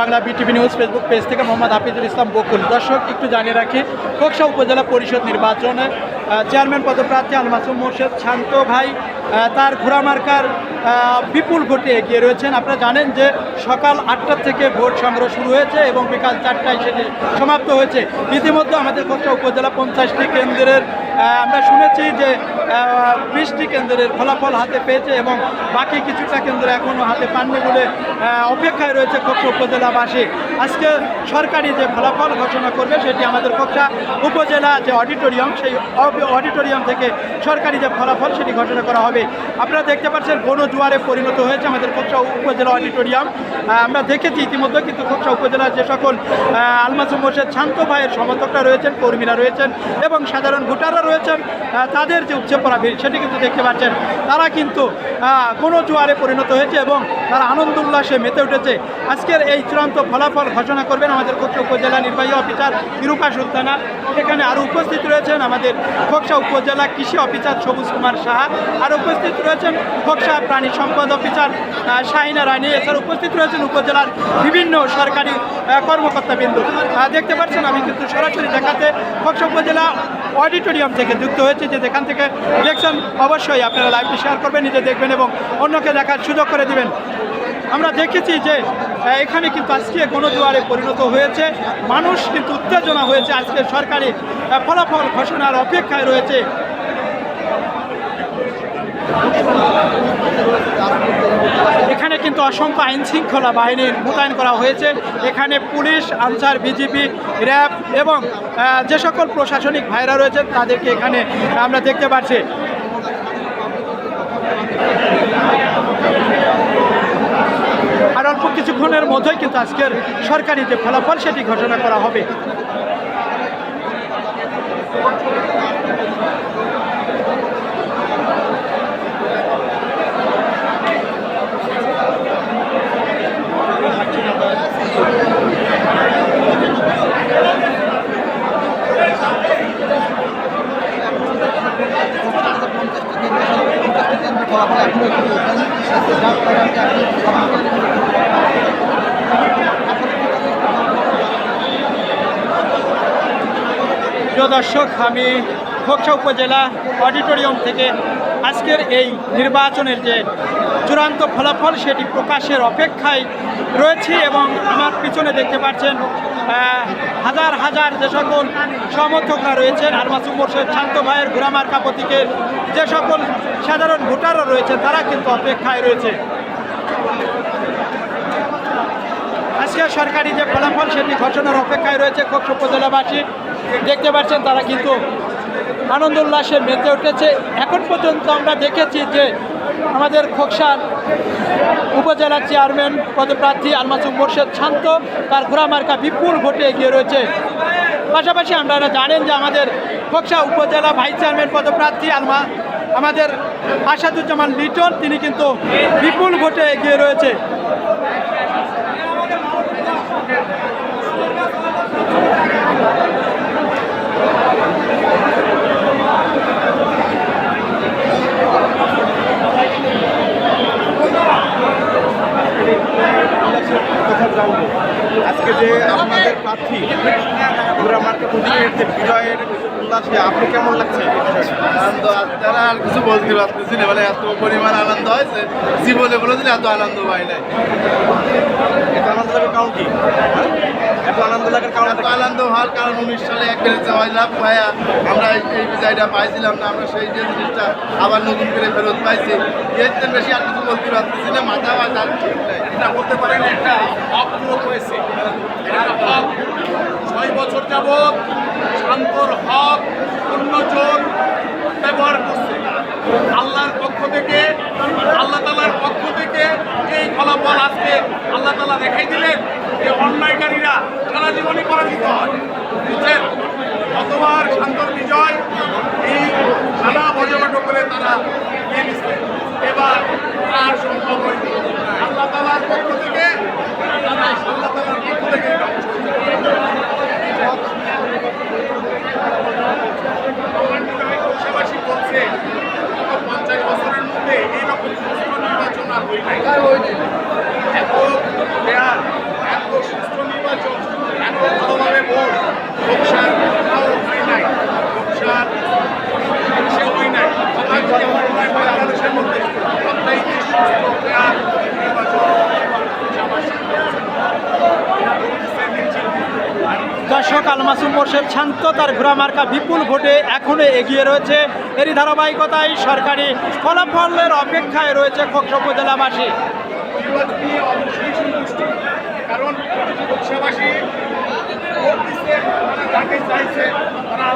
Bangla BTV news Facebook page থেকে মোহাম্মদ হাফিজুল ইসলাম বকুল। দর্শক, একটু জানিয়ে রাখি, কক্সা উপজেলা পরিষদ নির্বাচনে চেয়ারম্যান পদপ্রার্থী আল মাসুম মোর্শেদ, শান্ত ভাই তার ঘোড়ামার্কার বিপুল ভোটে এগিয়ে রয়েছেন। আপনারা জানেন যে সকাল আটটার থেকে ভোট সংগ্রহ শুরু হয়েছে এবং বিকাল চারটায় সেটি সমাপ্ত হয়েছে। ইতিমধ্যে আমাদের খোকসা উপজেলা পঞ্চাশটি কেন্দ্রের আমরা শুনেছি যে বিশটি কেন্দ্রের ফলাফল হাতে পেয়েছে এবং বাকি কিছুটা কেন্দ্র এখনও হাতে পাননি বলে অপেক্ষায় রয়েছে খোকসা উপজেলাবাসী। আজকে সরকারি যে ফলাফল ঘোষণা করবে সেটি আমাদের খোকসা উপজেলা যে অডিটোরিয়াম, সেই অডিটোরিয়াম থেকে সরকারি যে ফলাফল সেটি ঘোষণা করা হবে। আপনারা দেখতে পাচ্ছেন গণজোয়ারে পরিণত হয়েছে আমাদের খোকসা উপজেলা অডিটোরিয়াম আমরা দেখেছি ইতিমধ্যে কিন্তু খোকসা উপজেলার যে সকল আলমাসুম মোর্শেদ শান্ত ভাইয়ের সমর্থকরা রয়েছেন কর্মীরা রয়েছেন এবং সাধারণ ভোটাররা রয়েছেন তাদের যে উচ্চে পড়া ভিড় সেটি কিন্তু দেখতে পাচ্ছেন। তারা কিন্তু আহ, গণজোয়ারে পরিণত হয়েছে এবং তারা আনন্দ উল্লাসে মেতে উঠেছে। আজকের এই চূড়ান্ত ফলাফল ঘোষণা করবেন আমাদের খোকসা উপজেলা নির্বাহী অফিসার নিরূপা সুলতানা। এখানে আরও উপস্থিত রয়েছেন আমাদের খোকসা উপজেলা কৃষি অফিসার সবুজ কুমার সাহা আর উপস্থিত রয়েছেন খোকসা প্রাণী সম্পদ অফিসার শাহিনা রানী এছাড়া উপস্থিত রয়েছেন উপজেলার বিভিন্ন সরকারি আহ, কর্মকর্তাবৃন্দ আহ, দেখতে পাচ্ছেন আমি কিন্তু সরাসরি দেখাতে খোকসা উপজেলা অডিটোরিয়াম থেকে যুক্ত হয়েছে যে যেখান থেকে দেখছেন অবশ্যই আপনারা লাইভটি শেয়ার করবেন নিজে দেখবেন এবং অন্যকে দেখার সুযোগ করে দিবেন। আমরা দেখেছি যে এখানে কিন্তু আজকে গণদুয়ারে পরিণত হয়েছে। মানুষ কিন্তু উত্তেজনা হয়েছে। আজকে সরকারি ফলাফল ঘোষণার অপেক্ষায় রয়েছে। এখানে কিন্তু অসংখ্য আইন শৃঙ্খলা বাহিনীর মোতায়েন করা হয়েছে। এখানে পুলিশ, আনসার, বিজিবি, র্যাব এবং যে সকল প্রশাসনিক ভাইরা রয়েছেন, তাদেরকে এখানে আমরা দেখতে পাচ্ছি। আর অল্প কিছুক্ষণের মধ্যেই কিন্তু আজকের সরকারি যে ফলাফল সেটি ঘোষণা করা হবে। প্রিয় দর্শক, আমি খোকসা উপজেলা অডিটোরিয়াম থেকে আজকের এই নির্বাচনের যে চূড়ান্ত ফলাফল সেটি প্রকাশের অপেক্ষায় রয়েছে এবং আমার পিছনে দেখতে পাচ্ছেন হাজার হাজার যে সকল সমর্থকরা রয়েছেন আলমাসুম মোর্শেদ শান্ত ভাইয়ের ঘোরামার্কা প্রতীকের যে সকল সাধারণ ভোটাররা রয়েছেন, তারা কিন্তু অপেক্ষায় রয়েছে। আজকে সরকারি যে ফলাফল সেটি ঘোষণার অপেক্ষায় রয়েছে খোকস উপজেলাবাসী। দেখতে পাচ্ছেন তারা কিন্তু আনন্দ উল্লাসে মেতে উঠেছে। এখন পর্যন্ত আমরা দেখেছি যে আমাদের খোকসার উপজেলা চেয়ারম্যান, পদপ্রার্থী আলমাসুম মোর্শেদ শান্ত, তার ঘোড়ামার্কা বিপুল ভোটে এগিয়ে রয়েছে। পাশাপাশি আপনারা জানেন যে আমাদের খোকসা উপজেলা ভাইস চেয়ারম্যান, পদপ্রার্থী আলমা, আমাদের আসাদুজ্জামান লিটন, তিনি কিন্তু বিপুল ভোটে এগিয়ে রয়েছে। আজকে যে আপনাদের প্রার্থী ঘোরা মার্কে যে বিজয়ের উল্লাসে আপনি কেমন লাগছে আনন্দ তারা আর কিছু বলতে পারতেছি না মানে এত পরিমাণ আনন্দ হয়েছে জীবনে কোনোদিন এত আনন্দ পাই নাই। এত আনন্দ লাগার কারণ কি? হ্যাঁ? এত আনন্দ লাগার কারণ এত আনন্দ হওয়ার কারণ উনিশ সালে এক বেড়েছে হয়লাম ভাইয়া আমরা এই বিজয়টা পাইছিলাম না আমরা সেই যে জিনিসটা আবার নতুন করে ফেরত পাইছি। এর বেশি আর কিছু বলতে পারতেছি না মাথা বা তার ঠিক নাই। এটা বলতে পারেন একটা অপূরক হয়েছে। একটা হক, ছয় বছর যাবৎ শান্তর হক অন্যজন ব্যবহার করছে। আল্লাহর পক্ষ থেকে, আল্লাহ তালার পক্ষ থেকে এই ফলাফল আজকে আল্লাহ তালা দেখাই দিলেন যে অন্যায়কারীরা সারা জীবনই পরাজিত হয়। দর্শক আলমাসুম মোর্শেদ শান্ত, তার ঘোড়া মার্কা বিপুল ভোটে এখনও এগিয়ে রয়েছে। এরই ধারাবাহিকতায় সরকারি ফলাফলের অপেক্ষায় রয়েছে খোকসা উপজেলাবাসী। কারণ খোকসাবাসী তারা